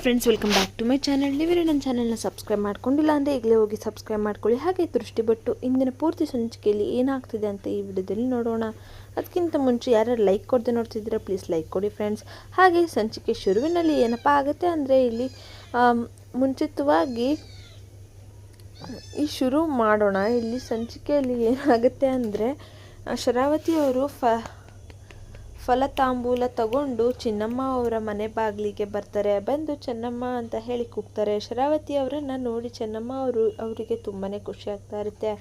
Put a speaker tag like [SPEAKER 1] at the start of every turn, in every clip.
[SPEAKER 1] Friends welcome back to my channel ನೀವೇ ನನ್ನ ಚಾನಲ್ನ ಸಬ್ಸ್ಕ್ರೈಬ್ ಮಾಡ್ಕೊಂಡಿಲ್ಲ ಅಂದರೆ ಈಗಲೇ ಹೋಗಿ ಸಬ್ಸ್ಕ್ರೈಬ್ ಮಾಡ್ಕೊಳ್ಳಿ. ಹಾಗೆ ದೃಷ್ಟಿ ಬಟ್ಟು ಇಂದಿನ ಪೂರ್ತಿ ಸಂಚಿಕೆಯಲ್ಲಿ ಏನಾಗ್ತಿದೆ ಅಂತ ಈ ವಿಡಿಯೋದಲ್ಲಿ ನೋಡೋಣ. ಅದಕ್ಕಿಂತ ಮುಂಚೆ ಯಾರ್ಯಾರು ಲೈಕ್ ಕೊಡದೆ ನೋಡ್ತಿದ್ದೀರಾ ಪ್ಲೀಸ್ ಲೈಕ್ ಕೊಡಿ ಫ್ರೆಂಡ್ಸ್ ಹಾಗೆ ಸಂಚಿಕೆ ಶುರುವಿನಲ್ಲಿ ಏನಪ್ಪ ಆಗುತ್ತೆ ಅಂದರೆ ಇಲ್ಲಿ ಮುಂಚಿತವಾಗಿ ಈ ಶುರು ಮಾಡೋಣ. ಇಲ್ಲಿ ಸಂಚಿಕೆಯಲ್ಲಿ ಏನಾಗುತ್ತೆ ಅಂದರೆ ಶರಾವತಿ ಅವರು ಫ ಫಲತಾಂಬೂಲ ತಗೊಂಡು ಚಿನ್ನಮ್ಮ ಅವರ ಮನೆ ಬಾಗಿಲಿಗೆ ಬರ್ತಾರೆ. ಬಂದು ಚೆನ್ನಮ್ಮ ಅಂತ ಹೇಳಿ ಕೂಗ್ತಾರೆ. ಶರಾವತಿ ಅವರನ್ನ ನೋಡಿ ಚೆನ್ನಮ್ಮ ಅವರು, ಅವರಿಗೆ ತುಂಬಾ ಖುಷಿ ಆಗ್ತಾ ಇರುತ್ತೆ.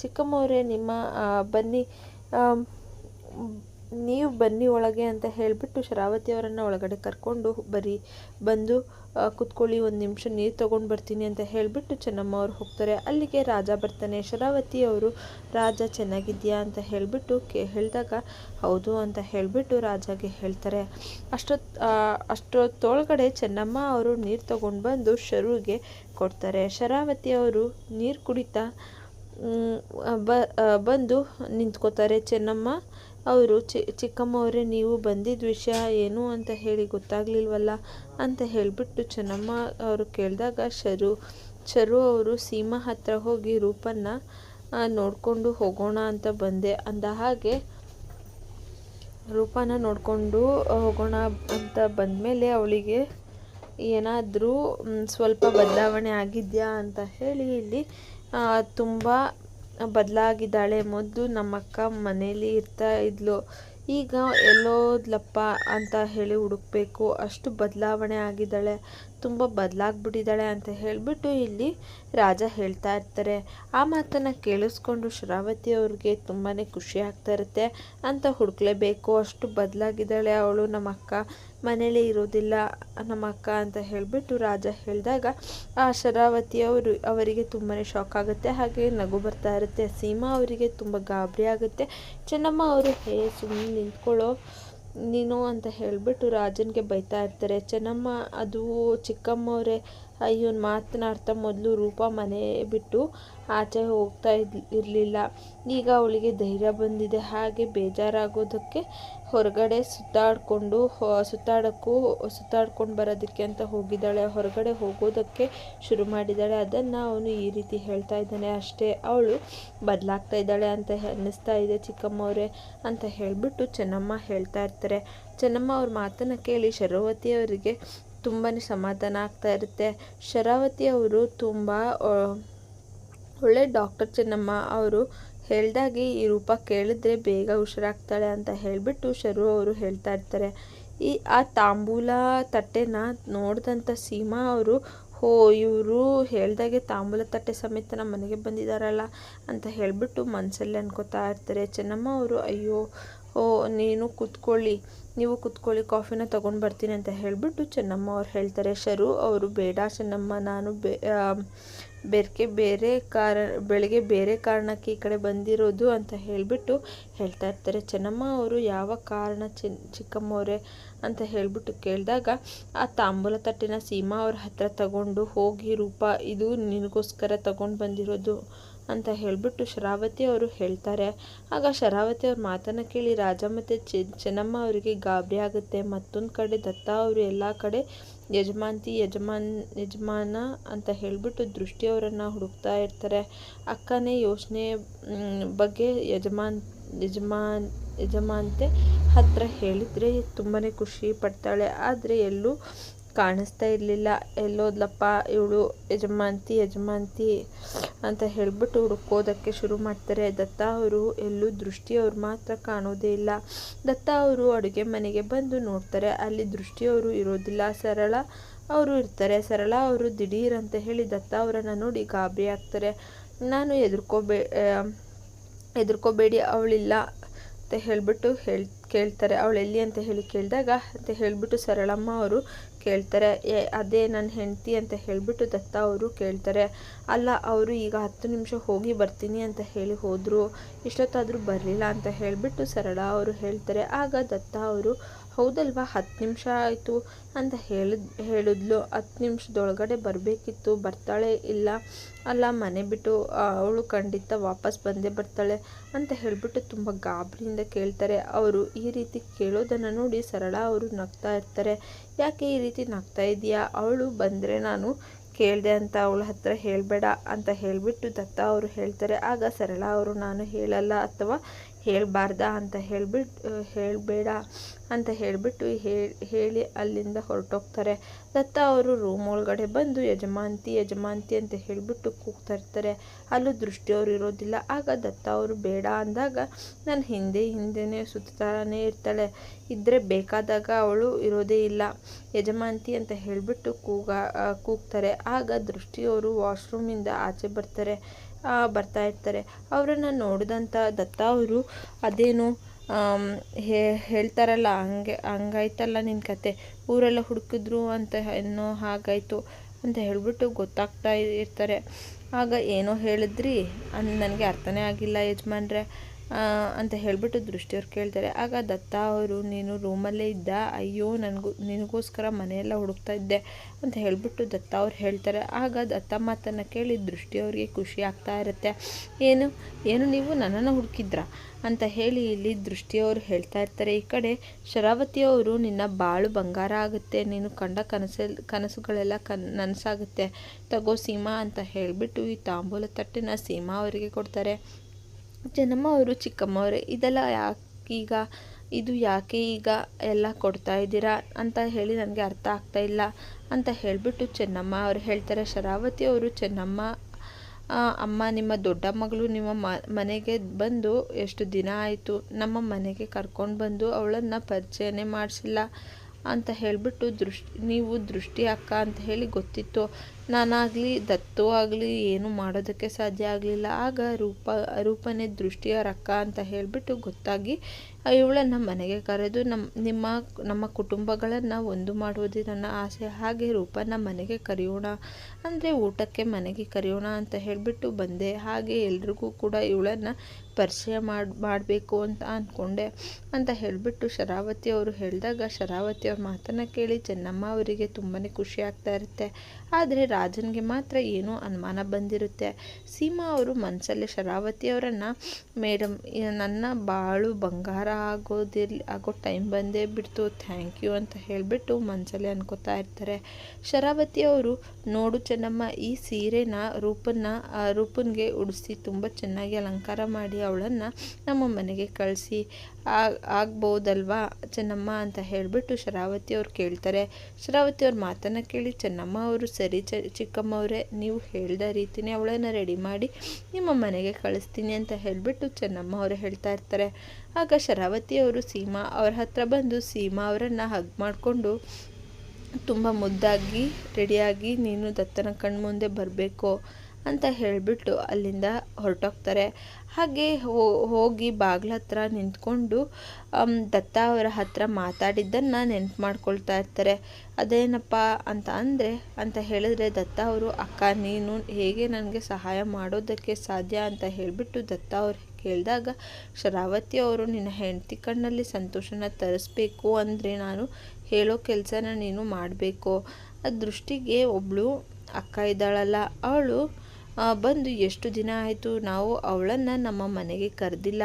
[SPEAKER 1] ಚಿಕ್ಕಮ್ಮವರೇ ನಿಮ್ಮ ಬನ್ನಿ ನೀವು ಬನ್ನಿ ಒಳಗೆ ಅಂತ ಹೇಳಿಬಿಟ್ಟು ಶರಾವತಿ ಅವರನ್ನು ಒಳಗಡೆ ಕರ್ಕೊಂಡು ಬರಿ, ಬಂದು ಕುತ್ಕೊಳ್ಳಿ, ಒಂದು ನಿಮಿಷ ನೀರು ತೊಗೊಂಡು ಬರ್ತೀನಿ ಅಂತ ಹೇಳಿಬಿಟ್ಟು ಚೆನ್ನಮ್ಮ ಅವರು ಹೋಗ್ತಾರೆ. ಅಲ್ಲಿಗೆ ರಾಜ ಬರ್ತಾನೆ. ಶರಾವತಿ ಅವರು, ರಾಜ ಚೆನ್ನಾಗಿದೆಯಾ? ಅಂತ ಹೇಳಿಬಿಟ್ಟು ಕೇ, ಹೇಳಿದಾಗ, ಹೌದು ಅಂತ ಹೇಳಿಬಿಟ್ಟು ರಾಜಾಗೆ ಹೇಳ್ತಾರೆ. ಅಷ್ಟೊತ್ತು ಅಷ್ಟೊತ್ತೊಳಗಡೆ ಚೆನ್ನಮ್ಮ ಅವರು ನೀರು ತೊಗೊಂಡು ಬಂದು ಶರುಗೆ ಕೊಡ್ತಾರೆ. ಶರಾವತಿ ಅವರು ನೀರು ಕುಡಿತಾ ಬಂದು ನಿಂತ್ಕೋತಾರೆ. ಚೆನ್ನಮ್ಮ ಅವರು ಚಿ ಚಿಕ್ಕಮ್ಮವರೇ, ನೀವು ಬಂದಿದ್ದ ವಿಷಯ ಏನು ಅಂತ ಹೇಳಿ ಗೊತ್ತಾಗಲಿಲ್ವಲ್ಲ? ಅಂತ ಹೇಳಿಬಿಟ್ಟು ಚೆನ್ನಮ್ಮ ಅವರು ಕೇಳಿದಾಗ, ಶರು ಶರು ಅವರು ಸೀಮಾ ಹತ್ರ ಹೋಗಿ ರೂಪನ್ನ ನೋಡಿಕೊಂಡು ಹೋಗೋಣ ಅಂತ ಬಂದೆ. ಅಂದ ಹಾಗೆ ರೂಪನ ನೋಡಿಕೊಂಡು ಹೋಗೋಣ ಅಂತ ಬಂದಮೇಲೆ ಅವಳಿಗೆ, ಏನಾದರೂ ಸ್ವಲ್ಪ ಬದಲಾವಣೆ ಆಗಿದೆಯಾ? ಅಂತ ಹೇಳಿ ಇಲ್ಲಿ ತುಂಬ ಬದಲಾಗಿದ್ದಾಳೆ. ಮೊದಲು ನಮ್ಮಕ್ಕ ಮನೇಲಿ ಇರ್ತಾ ಇದ್ಲು. ಈಗ ಎಲ್ಲೋದ್ಲಪ್ಪ ಅಂತ ಹೇಳಿ ಹುಡುಕ್ಬೇಕು. ಅಷ್ಟು ಬದಲಾವಣೆ ಆಗಿದ್ದಾಳೆ. ತುಂಬ ಬದಲಾಗ್ಬಿಟ್ಟಿದ್ದಾಳೆ ಅಂತ ಹೇಳಿಬಿಟ್ಟು ಇಲ್ಲಿ ರಾಜ ಹೇಳ್ತಾ ಇರ್ತಾರೆ. ಆ ಮಾತನ್ನು ಕೇಳಿಸ್ಕೊಂಡು ಶರಾವತಿ ಅವ್ರಿಗೆ ತುಂಬಾ ಖುಷಿ ಆಗ್ತಾ ಇರುತ್ತೆ. ಅಂತ ಹುಡುಕ್ಲೇಬೇಕು, ಅಷ್ಟು ಬದಲಾಗಿದ್ದಾಳೆ ಅವಳು, ನಮ್ಮ ಅಕ್ಕ ಮನೇಲಿ ಇರೋದಿಲ್ಲ ನಮ್ಮ ಅಕ್ಕ ಅಂತ ಹೇಳಿಬಿಟ್ಟು ರಾಜ ಹೇಳಿದಾಗ, ಆ ಶರಾವತಿ ಅವರು ಅವರಿಗೆ ತುಂಬಾ ಶಾಕ್ ಆಗುತ್ತೆ. ಹಾಗೆ ನಗು ಬರ್ತಾ ಇರುತ್ತೆ. ಸೀಮಾ ಅವರಿಗೆ ತುಂಬ ಗಾಬರಿ ಆಗುತ್ತೆ. ಚೆನ್ನಮ್ಮ ಅವರು, ಹೇ ಸುಮ್ಮನೆ ನಿಂತ್ಕೊಳ್ಳೋ ನೀನು ಅಂತ ಹೇಳಿಬಿಟ್ಟು ರಾಜನಿಗೆ ಬೈತಾ ಇರ್ತಾರೆ. ಚೆನ್ನಮ್ಮ ಅದು ಚಿಕ್ಕಮ್ಮವರೇ ಇವನ್ ಮಾತನಾಡ್ತಾ ಮೊದಲು ರೂಪ ಮನೆ ಬಿಟ್ಟು ಆಚೆ ಹೋಗ್ತಾ ಇರಲಿಲ್ಲ. ಈಗ ಅವಳಿಗೆ ಧೈರ್ಯ ಬಂದಿದೆ. ಹಾಗೆ ಬೇಜಾರಾಗೋದಕ್ಕೆ ಹೊರಗಡೆ ಸುತ್ತಾಡಿಕೊಂಡು ಸುತ್ತಾಡೋಕ್ಕೂ, ಸುತ್ತಾಡ್ಕೊಂಡು ಬರೋದಕ್ಕೆ ಅಂತ ಹೋಗಿದ್ದಾಳೆ. ಹೊರಗಡೆ ಹೋಗೋದಕ್ಕೆ ಶುರು ಮಾಡಿದ್ದಾಳೆ. ಅದನ್ನು ಅವನು ಈ ರೀತಿ ಹೇಳ್ತಾ ಇದ್ದಾನೆ. ಅಷ್ಟೇ, ಅವಳು ಬದಲಾಗ್ತಾ ಇದ್ದಾಳೆ ಅಂತ ಅನ್ನಿಸ್ತಾ ಇದೆ ಚಿಕ್ಕಮ್ಮವ್ರೆ ಅಂತ ಹೇಳಿಬಿಟ್ಟು ಚೆನ್ನಮ್ಮ ಹೇಳ್ತಾ ಇರ್ತಾರೆ. ಚೆನ್ನಮ್ಮ ಅವ್ರ ಮಾತನ್ನು ಕೇಳಿ ಶರಾವತಿ ಅವರಿಗೆ ತುಂಬಾ ಸಮಾಧಾನ ಆಗ್ತಾ ಇರುತ್ತೆ. ಶರಾವತಿ ಅವರು ತುಂಬ ಒಳ್ಳೆ ಡಾಕ್ಟರ್ ಚೆನ್ನಮ್ಮ ಅವರು ಹೇಳ್ದಾಗೆ ಈ ರೂಪ ಕೇಳಿದ್ರೆ ಬೇಗ ಹುಷಾರಾಗ್ತಾಳೆ ಅಂತ ಹೇಳಿಬಿಟ್ಟು ಶರು ಅವರು ಹೇಳ್ತಾ ಇರ್ತಾರೆ. ಈ, ಆ ತಾಂಬೂಲ ತಟ್ಟೆನ ನೋಡಿದಂಥ ಸೀಮಾ ಅವರು, ಹೋ, ಇವರು ಹೇಳ್ದಾಗೆ ತಾಂಬೂಲ ತಟ್ಟೆ ಸಮೇತ ನಮ್ಮ ಮನೆಗೆ ಬಂದಿದ್ದಾರಲ್ಲ ಅಂತ ಹೇಳಿಬಿಟ್ಟು ಮನಸ್ಸಲ್ಲಿ ಅನ್ಕೋತಾ ಇರ್ತಾರೆ. ಚೆನ್ನಮ್ಮ ಅವರು, ಅಯ್ಯೋ ಓ ನೀನು ಕುತ್ಕೊಳ್ಳಿ. ನೀವು ಕುತ್ಕೊಳ್ಳಿ, ಕಾಫಿನ ತೊಗೊಂಡು ಬರ್ತೀನಿ ಅಂತ ಹೇಳಿಬಿಟ್ಟು ಚೆನ್ನಮ್ಮ ಅವ್ರು ಹೇಳ್ತಾರೆ. ಶರು ಅವರು, ಬೇಡ ಚೆನ್ನಮ್ಮ, ನಾನು ಬೇ ಬೆರ್ಕೆ ಬೇರೆ ಕಾರ ಬೆಳಗ್ಗೆ ಬೇರೆ ಕಾರಣಕ್ಕೆ ಈ ಕಡೆ ಬಂದಿರೋದು ಅಂತ ಹೇಳಿಬಿಟ್ಟು ಹೇಳ್ತಾ ಇರ್ತಾರೆ. ಚೆನ್ನಮ್ಮ ಅವರು, ಯಾವ ಕಾರಣ ಚಿಕ್ಕಮ್ಮವ್ರೆ? ಅಂತ ಹೇಳಿಬಿಟ್ಟು ಕೇಳಿದಾಗ, ಆ ತಾಂಬೂಲ ತಟ್ಟಿನ ಸೀಮಾ ಅವ್ರ ಹತ್ರ ತಗೊಂಡು ಹೋಗಿ, ರೂಪ, ಇದು ನಿನಗೋಸ್ಕರ ತಗೊಂಡು ಬಂದಿರೋದು. ಅಂತ ಹೇಳಿಬಿಟ್ಟು ಶರಾವತಿ ಅವರು ಹೇಳ್ತಾರೆ. ಆಗ ಶರಾವತಿ ಅವ್ರ ಮಾತನ್ನು ಕೇಳಿ ರಾಜ ಮತ್ತು ಚಿ, ಚೆನ್ನಮ್ಮ ಅವರಿಗೆ ಗಾಬರಿ ಆಗುತ್ತೆ. ಮತ್ತೊಂದು ಕಡೆ ದತ್ತ ಅವರು ಎಲ್ಲ ಕಡೆ ಯಜಮಾಂತಿ ಯಜಮಾನ್, ಯಜಮಾನ ಅಂತ ಹೇಳಿಬಿಟ್ಟು ದೃಷ್ಟಿಯವರನ್ನು ಹುಡುಕ್ತಾ ಇರ್ತಾರೆ. ಅಕ್ಕನೇ ಯೋಚನೆ ಬಗ್ಗೆ ಯಜಮಾನ್ ಯಜಮಾನ್, ಯಜಮಾನ್ತೆ ಹತ್ರ ಹೇಳಿದರೆ ತುಂಬಾ ಖುಷಿ ಪಡ್ತಾಳೆ. ಆದರೆ ಎಲ್ಲೂ ಕಾಣಿಸ್ತಾ ಇರಲಿಲ್ಲ. ಎಲ್ಲೋದ್ಲಪ್ಪ, ಇವಳು ಯಜಮಾಂತಿ ಯಜಮಾಂತಿ ಅಂತ ಹೇಳಿಬಿಟ್ಟು ಹುಡುಕೋದಕ್ಕೆ ಶುರು ಮಾಡ್ತಾರೆ. ದತ್ತ ಅವರು ಎಲ್ಲೂ ದೃಷ್ಟಿಯವ್ರು ಮಾತ್ರ ಕಾಣೋದೇ ಇಲ್ಲ. ದತ್ತ ಅವರು ಅಡುಗೆ ಮನೆಗೆ ಬಂದು ನೋಡ್ತಾರೆ. ಅಲ್ಲಿ ದೃಷ್ಟಿಯವರು ಇರೋದಿಲ್ಲ. ಸರಳ ಅವರು ಇರ್ತಾರೆ. ಸರಳ ಅವರು ದಿಢೀರ್ ಅಂತ ಹೇಳಿ ದತ್ತ ಅವರನ್ನು ನೋಡಿ ಗಾಬರಿ ಆಗ್ತಾರೆ. ನಾನು ಎದುರ್ಕೋಬೇ ಎದುರ್ಕೋಬೇಡಿ ಅವಳಿಲ್ಲ ಅಂತ ಹೇಳಿಬಿಟ್ಟು ಹೇಳ್, ಕೇಳ್ತಾರೆ. ಅವಳು ಎಲ್ಲಿ? ಅಂತ ಹೇಳಿ ಕೇಳಿದಾಗ, ಅಂತ ಹೇಳಿಬಿಟ್ಟು ಸರಳಮ್ಮ ಅವರು ಕೇಳ್ತಾರೆ, ಏ, ಅದೇ ನನ್ನ ಹೆಂಡತಿ ಅಂತ ಹೇಳಿಬಿಟ್ಟು ದತ್ತ ಅವರು ಕೇಳ್ತಾರೆ, ಅಲ್ಲ, ಅವರು ಈಗ ಹತ್ತು ನಿಮಿಷ ಹೋಗಿ ಬರ್ತೀನಿ ಅಂತ ಹೇಳಿ ಹೋದರು, ಇಷ್ಟೊತ್ತಾದರೂ ಬರಲಿಲ್ಲ ಅಂತ ಹೇಳಿಬಿಟ್ಟು ಸರಳ ಅವರು ಹೇಳ್ತಾರೆ. ಆಗ ದತ್ತ ಅವರು ಹೌದಲ್ವಾ? ಹತ್ತು ನಿಮಿಷ ಆಯಿತು ಅಂತ ಹೇಳಿದ್ ಹೇಳಿದ್ಲು. ಹತ್ತು ನಿಮಿಷದೊಳಗಡೆ ಬರಬೇಕಿತ್ತು. ಬರ್ತಾಳೆ ಇಲ್ಲ ಅಲ್ಲ, ಮನೆ ಬಿಟ್ಟು ಅವಳು ಖಂಡಿತ ವಾಪಸ್ ಬಂದೇ ಬರ್ತಾಳೆ ಅಂತ ಹೇಳಿಬಿಟ್ಟು ತುಂಬ ಗಾಬರಿಯಿಂದ ಕೇಳ್ತಾರೆ. ಅವರು ಈ ರೀತಿ ಕೇಳೋದನ್ನು ನೋಡಿ ಸರಳ ಅವರು ನಗ್ತಾ ಇರ್ತಾರೆ. ಯಾಕೆ ಈ ರೀತಿ ನಗ್ತಾ ಇದೆಯಾ ಅವಳು ಬಂದರೆ ನಾನು ಕೇಳಿದೆ ಅಂತ ಅವಳ ಹತ್ರ ಹೇಳಬೇಡ ಅಂತ ಹೇಳಿಬಿಟ್ಟು ದತ್ತ ಅವರು ಹೇಳ್ತಾರೆ. ಆಗ ಸರಳ ಅವರು, ನಾನು ಹೇಳಲ್ಲ ಅಥವಾ ಹೇಳಬಾರ್ದ ಅಂತ ಹೇಳಿಬಿಟ್ಟು ಹೇಳಬೇಡ ಅಂತ ಹೇಳಿಬಿಟ್ಟು ಹೇಳಿ ಅಲ್ಲಿಂದ ಹೊರಟೋಗ್ತಾರೆ. ದತ್ತ ಅವರು ರೂಮ್ ಒಳಗಡೆ ಬಂದು ಯಜಮಾಂತಿ ಯಜಮಾಂತಿ ಅಂತ ಹೇಳಿಬಿಟ್ಟು ಕೂಗ್ತಾ ಇರ್ತಾರೆ. ಅಲ್ಲೂ ದೃಷ್ಟಿಯವರು ಇರೋದಿಲ್ಲ. ಆಗ ದತ್ತ ಅವರು ಬೇಡ ಅಂದಾಗ ನಾನು ಹಿಂದೆ ಹಿಂದೆನೇ ಸುತ್ತಾನೇ ಇರ್ತಾಳೆ. ಇದ್ದರೆ ಬೇಕಾದಾಗ ಅವಳು ಇರೋದೇ ಇಲ್ಲ. ಯಜಮಾಂತಿ ಅಂತ ಹೇಳಿಬಿಟ್ಟು ಕೂಗ ಕೂಗ್ತಾರೆ. ಆಗ ದೃಷ್ಟಿಯವರು ವಾಶ್ರೂಮಿಂದ ಆಚೆ ಬರ್ತಾರೆ. ಬರ್ತಾ ಇರ್ತಾರೆ. ಅವರನ್ನು ನೋಡಿದಂಥ ದತ್ತ ಅವರು ಅದೇನು ಹೇಳ್ತಾರಲ್ಲ, ಹಂಗೆ, ಹಂಗಾಯ್ತಲ್ಲ ನಿನ್ನ ಕತೆ. ಊರೆಲ್ಲ ಹುಡುಕಿದ್ರು ಅಂತ ಏನೋ ಹಾಗಾಯಿತು ಅಂತ ಹೇಳಿಬಿಟ್ಟು ಗೊತ್ತಾಗ್ತಾ ಇರ್ತಾರೆ. ಆಗ ಏನೋ ಹೇಳಿದ್ರಿ ಅಂದ್ ನನಗೆ ಅರ್ಥನೇ ಆಗಿಲ್ಲ ಯಜಮಾನ್ರೆ. ಅಂತ ಹೇಳಿಬಿಟ್ಟು ದೃಷ್ಟಿಯವ್ರು ಕೇಳ್ತಾರೆ. ಆಗ ದತ್ತ ಅವರು, ನೀನು ರೂಮಲ್ಲೇ ಇದ್ದ? ಅಯ್ಯೋ, ನನಗೂ, ನಿನಗೋಸ್ಕರ ಮನೆಯೆಲ್ಲ ಹುಡುಕ್ತಾ ಇದ್ದೆ ಅಂತ ಹೇಳಿಬಿಟ್ಟು ದತ್ತ ಅವ್ರು ಹೇಳ್ತಾರೆ. ಆಗ ದತ್ತ ಮಾತನ್ನು ಕೇಳಿ ದೃಷ್ಟಿಯವ್ರಿಗೆ ಖುಷಿ ಆಗ್ತಾ ಇರುತ್ತೆ. ಏನು ಏನು ನೀವು ನನ್ನನ್ನು ಹುಡುಕಿದ್ರಾ? ಅಂತ ಹೇಳಿ ಇಲ್ಲಿ ದೃಷ್ಟಿಯವರು ಹೇಳ್ತಾ ಇರ್ತಾರೆ. ಈ ಕಡೆ ಶರಾವತಿಯವರು ನಿನ್ನ ಬಾಳು ಬಂಗಾರ ಆಗುತ್ತೆ. ನೀನು ಕಂಡ ಕನಸಲ್, ಕನಸುಗಳೆಲ್ಲ ಕನ್, ನನಸಾಗುತ್ತೆ. ತಗೋ ಸೀಮಾ ಅಂತ ಹೇಳಿಬಿಟ್ಟು ಈ ತಾಂಬೂಲ ತಟ್ಟೆನ ಸೀಮಾ ಅವರಿಗೆ ಕೊಡ್ತಾರೆ. ಚೆನ್ನಮ್ಮ ಅವರು ಚಿಕ್ಕಮ್ಮ ಅವರೇ ಇದೆಲ್ಲ ಯಾಕೆ ಈಗ, ಇದು ಯಾಕೆ ಈಗ ಎಲ್ಲ ಕೊಡ್ತಾ ಇದ್ದೀರಾ ಅಂತ ಹೇಳಿ ನನಗೆ ಅರ್ಥ ಆಗ್ತಾ ಇಲ್ಲ ಅಂತ ಹೇಳಿಬಿಟ್ಟು ಚೆನ್ನಮ್ಮ ಅವರು ಹೇಳ್ತಾರೆ. ಶರಾವತಿ ಅವರು, ಚೆನ್ನಮ್ಮ ಅಮ್ಮ, ನಿಮ್ಮ ದೊಡ್ಡ ಮಗಳು ನಿಮ್ಮ ಮನೆಗೆ ಬಂದು ಎಷ್ಟು ದಿನ ಆಯಿತು? ನಮ್ಮ ಮನೆಗೆ ಕರ್ಕೊಂಡು ಬಂದು ಅವಳನ್ನು ಪರಿಚಯನೇ ಮಾಡಿಸಿಲ್ಲ ಅಂತ ಹೇಳಿಬಿಟ್ಟು ದೃಷ್ಟಿ, ನೀವು ದೃಷ್ಟಿ ಅಕ್ಕ ಅಂತ ಹೇಳಿ ಗೊತ್ತಿತ್ತು. ನಾನಾಗಲಿ, ದತ್ತು ಆಗಲಿ, ಏನು ಮಾಡೋದಕ್ಕೆ ಸಾಧ್ಯ ಆಗಲಿಲ್ಲ. ಆಗ ರೂಪ, ರೂಪನೇ ದೃಷ್ಟಿಯ ರಕ್ಕ ಅಂತ ಹೇಳಿಬಿಟ್ಟು ಗೊತ್ತಾಗಿ ಇವಳನ್ನು ಮನೆಗೆ ಕರೆದು ನಮ್ಮ ನಿಮ್ಮ, ನಮ್ಮ ಕುಟುಂಬಗಳನ್ನು ಒಂದು ಮಾಡುವುದೇ ನನ್ನ ಆಸೆ. ಹಾಗೆ ರೂಪನ ಮನೆಗೆ ಕರೆಯೋಣ. ಅಂದರೆ ಊಟಕ್ಕೆ ಮನೆಗೆ ಕರೆಯೋಣ ಅಂತ ಹೇಳಿಬಿಟ್ಟು ಬಂದೆ. ಹಾಗೆ ಎಲ್ರಿಗೂ ಕೂಡ ಇವಳನ್ನು ಪರಿಚಯ ಮಾಡಿ, ಮಾಡಬೇಕು ಅಂತ ಅಂದ್ಕೊಂಡೆ ಅಂತ ಹೇಳಿಬಿಟ್ಟು ಶರಾವತಿ ಅವರು ಹೇಳಿದಾಗ ಶರಾವತಿ ಅವ್ರ ಮಾತನ್ನು ಕೇಳಿ ಚೆನ್ನಮ್ಮ ಅವರಿಗೆ ತುಂಬಾ ಖುಷಿ ಆಗ್ತಾ ಇರುತ್ತೆ. ಆದರೆ ರಾಜನಿಗೆ ಮಾತ್ರ ಏನೂ ಅನುಮಾನ ಬಂದಿರುತ್ತೆ. ಸೀಮಾ ಅವರು ಮನಸ್ಸಲ್ಲಿ ಶರಾವತಿ ಅವರನ್ನು ಮೇಡಮ್ ನನ್ನ ಬಾಳು ಬಂಗಾರ ಆಗೋದಿರ್ಲಿ ಆಗೋ ಟೈಮ್ ಬಂದೇ ಬಿಡ್ತು ಥ್ಯಾಂಕ್ ಯು ಅಂತ ಹೇಳಿಬಿಟ್ಟು ಮನಸ್ಸಲ್ಲಿ ಅನ್ಕೋತಾ ಇರ್ತಾರೆ. ಶರಾವತಿ ಅವರು, ನೋಡು ಚೆನ್ನಮ್ಮ, ಈ ಸೀರೆನ ರೂಪನ್ನ ರೂಪನ್ಗೆ ಉಡಿಸಿ ತುಂಬ ಚೆನ್ನಾಗಿ ಅಲಂಕಾರ ಮಾಡಿ ಅವಳನ್ನು ನಮ್ಮ ಮನೆಗೆ ಕಳಿಸಿ ಆಗ್ಬೋದಲ್ವಾ ಚೆನ್ನಮ್ಮ ಅಂತ ಹೇಳಿಬಿಟ್ಟು ಶರಾವತಿ ಅವ್ರು ಕೇಳ್ತಾರೆ. ಶರಾವತಿ ಅವ್ರ ಮಾತನ್ನು ಕೇಳಿ ಚೆನ್ನಮ್ಮ ಅವರು, ಸರಿ ಚ, ಚಿಕ್ಕಮ್ಮವರೇ, ನೀವು ಹೇಳಿದ ರೀತಿನೇ ಅವಳನ್ನು ರೆಡಿ ಮಾಡಿ ನಿಮ್ಮ ಮನೆಗೆ ಕಳಿಸ್ತೀನಿ ಅಂತ ಹೇಳಿಬಿಟ್ಟು ಚೆನ್ನಮ್ಮ ಅವರು ಹೇಳ್ತಾ ಇರ್ತಾರೆ. ಆಗ ಶರಾವತಿಯವರು ಸೀಮಾ ಅವರ ಹತ್ರ ಬಂದು ಸೀಮಾ ಅವರನ್ನು ಹಗ್ ಮಾಡಿಕೊಂಡು, ತುಂಬ ಮುದ್ದಾಗಿ ರೆಡಿಯಾಗಿ ನೀನು ದತ್ತನ ಕಣ್ಮುಂದೆ ಬರಬೇಕು. ಅಂತ ಹೇಳಿಬಿಟ್ಟು ಅಲ್ಲಿಂದ ಹೊರಟೋಗ್ತಾರೆ. ಹಾಗೆ ಹೋಗಿ ಬಾಗ್ಲ ಹತ್ರ ನಿಂತ್ಕೊಂಡು ದತ್ತ ಅವರ ಹತ್ರ ಮಾತಾಡಿದ್ದನ್ನು ನೆನ್ಪು ಮಾಡ್ಕೊಳ್ತಾ ಇರ್ತಾರೆ. ಅದೇನಪ್ಪ ಅಂತ ಅಂದರೆ, ಅಂತ ಹೇಳಿದ್ರೆ ದತ್ತ ಅವರು, ಅಕ್ಕ, ನೀನು ಹೇಗೆ ನನಗೆ ಸಹಾಯ ಮಾಡೋದಕ್ಕೆ ಸಾಧ್ಯ? ಅಂತ ಹೇಳಿಬಿಟ್ಟು ದತ್ತ ಅವ್ರು ಕೇಳಿದಾಗ, ಶರಾವತಿ ಅವರು ನಿನ್ನ ಹೆಂಡತಿ ಕಣ್ಣಲ್ಲಿ ಸಂತೋಷನ ತರಿಸ್ಬೇಕು ಅಂದರೆ ನಾನು ಹೇಳೋ ಕೆಲಸನ ನೀನು ಮಾಡಬೇಕು. ಆ ದೃಷ್ಟಿಗೆ ಒಬ್ಬಳು ಅಕ್ಕ ಇದ್ದಾಳಲ್ಲ, ಅವಳು ಬಂದು ಎಷ್ಟು ದಿನ ಆಯಿತು ನಾವು ಅವಳನ್ನು ನಮ್ಮ ಮನೆಗೆ ಕರೆದಿಲ್ಲ.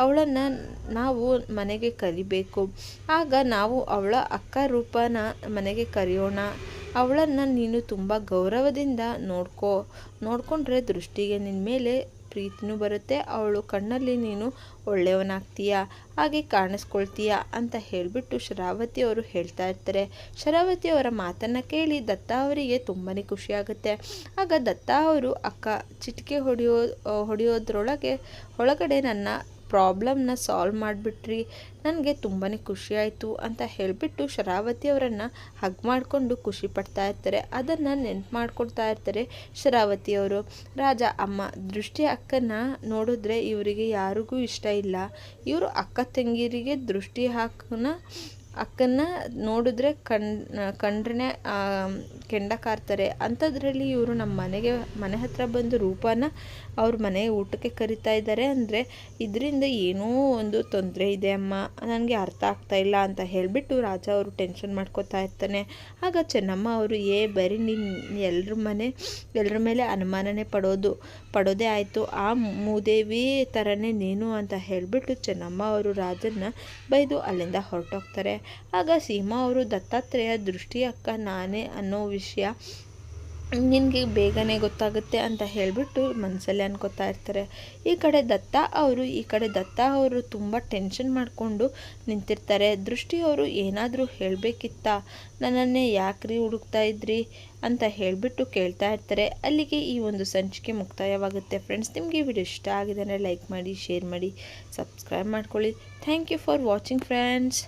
[SPEAKER 1] ಅವಳನ್ನು ನಾವು ಮನೆಗೆ ಕರಿಬೇಕು. ಆಗ ನಾವು ಅವಳ ಅಕ್ಕ ರೂಪನ ಮನೆಗೆ ಕರೆಯೋಣ. ಅವಳನ್ನು ನೀನು ತುಂಬ ಗೌರವದಿಂದ ನೋಡ್ಕೋ. ನೋಡಿಕೊಂಡ್ರೆ ದೃಷ್ಟಿಗೆ ನಿನ್ನ ಮೇಲೆ ಪ್ರೀತಿನೂ ಬರುತ್ತೆ, ಅವಳು ಕಣ್ಣಲ್ಲಿ ನೀನು ಒಳ್ಳೆಯವನಾಗ್ತೀಯ? ಹಾಗೆ ಕಾಣಿಸ್ಕೊಳ್ತೀಯ? ಅಂತ ಹೇಳಿಬಿಟ್ಟು ಶರಾವತಿ ಅವರು ಹೇಳ್ತಾ ಇರ್ತಾರೆ. ಶರಾವತಿ ಅವರ ಮಾತನ್ನು ಕೇಳಿ ದತ್ತ ಅವರಿಗೆ ತುಂಬಾ ಖುಷಿಯಾಗುತ್ತೆ. ಆಗ ದತ್ತ ಅವರು, ಅಕ್ಕ, ಚಿಟಿಕೆ ಹೊಡೆಯೋ ಹೊಡೆಯೋದ್ರೊಳಗೆ, ಒಳಗಡೆ ನನ್ನ ಪ್ರಾಬ್ಲಮ್ನ ಸಾಲ್ವ್ ಮಾಡಿಬಿಟ್ರಿ, ನನಗೆ ತುಂಬಾ ಖುಷಿಯಾಯಿತು ಅಂತ ಹೇಳಿಬಿಟ್ಟು ಶರಾವತಿ ಅವರನ್ನು ಹಗ್ ಮಾಡಿಕೊಂಡು ಖುಷಿ ಪಡ್ತಾ ಇರ್ತಾರೆ. ಅದನ್ನು ನೆನ್ಪು ಮಾಡ್ಕೊಳ್ತಾ ಇರ್ತಾರೆ ಶರಾವತಿಯವರು ರಾಜ, ಅಮ್ಮ, ದೃಷ್ಟಿ ಅಕ್ಕನ ನೋಡಿದ್ರೆ ಇವರಿಗೆ ಯಾರಿಗೂ ಇಷ್ಟ ಇಲ್ಲ. ಇವರು ಅಕ್ಕ ತಂಗಿರಿಗೆ ದೃಷ್ಟಿ ಹಾಕನ ಅಕ್ಕನ್ನ ನೋಡಿದ್ರೆ ಕಣ್ ಕಂಡ್ರೆ ಕೆಂಡ ಕಾರ್ತಾರೆ. ಅಂಥದ್ರಲ್ಲಿ ಇವರು ನಮ್ಮ ಮನೆಗೆ, ಮನೆ ಹತ್ರ ಬಂದು ರೂಪನ ಅವ್ರ ಮನೆ ಊಟಕ್ಕೆ ಕರಿತಾ ಇದ್ದಾರೆ ಅಂದರೆ, ಇದರಿಂದ ಏನೋ ಒಂದು ತೊಂದರೆ ಇದೆ ಅಮ್ಮ. ನನಗೆ ಅರ್ಥ ಆಗ್ತಾ ಇಲ್ಲ ಅಂತ ಹೇಳಿಬಿಟ್ಟು ರಾಜ ಅವರು ಟೆನ್ಷನ್ ಮಾಡ್ಕೋತಾ ಇರ್ತಾನೆ. ಆಗ ಚೆನ್ನಮ್ಮ ಅವರು, ಏ, ಬರೀ ನೀನು ಎಲ್ಲರ ಮನೆ ಎಲ್ಲರ ಮೇಲೆ ಅನುಮಾನನೇ ಪಡೋದು, ಪಡೋದೇ ಆಯಿತು. ಆ ಮೂದೇವಿ ಥರನೇ ನೀನು ಅಂತ ಹೇಳಿಬಿಟ್ಟು ಚೆನ್ನಮ್ಮ ಅವರು ರಾಜನ್ನ ಬೈದು ಅಲ್ಲಿಂದ ಹೊರಟೋಗ್ತಾರೆ. ಆಗ ಸೀಮಾ ಅವರು ದತ್ತಾತ್ರೇಯ ದೃಷ್ಟಿ ಅಕ್ಕ ನಾನೇ ಅನ್ನೋ ವಿಷಯ ನಿನಗೆ ಬೇಗನೆ ಗೊತ್ತಾಗುತ್ತೆ ಅಂತ ಹೇಳಿಬಿಟ್ಟು ಮನಸ್ಸಲ್ಲೇ ಅನ್ಕೋತಾ ಇರ್ತಾರೆ. ಈ ಕಡೆ ದತ್ತ ಅವರು, ಈ ಕಡೆ ದತ್ತ ಅವರು ತುಂಬ ಟೆನ್ಷನ್ ಮಾಡಿಕೊಂಡು ನಿಂತಿರ್ತಾರೆ. ದೃಷ್ಟಿ ಅವರು ಏನಾದರೂ ಹೇಳಬೇಕಿತ್ತ? ನನ್ನನ್ನೇ ಯಾಕ್ರಿ ಹುಡುಕ್ತಾ ಇದ್ರಿ? ಅಂತ ಹೇಳಿಬಿಟ್ಟು ಕೇಳ್ತಾ ಇರ್ತಾರೆ. ಅಲ್ಲಿಗೆ ಈ ಒಂದು ಸಂಚಿಕೆ ಮುಕ್ತಾಯವಾಗುತ್ತೆ. ಫ್ರೆಂಡ್ಸ್ ನಿಮಗೆ ವಿಡಿಯೋ ಇಷ್ಟ ಆಗಿದೆ ಅಂದರೆ ಲೈಕ್ ಮಾಡಿ ಶೇರ್ ಮಾಡಿ ಸಬ್ಸ್ಕ್ರೈಬ್ ಮಾಡ್ಕೊಳ್ಳಿ. Thank you for watching friends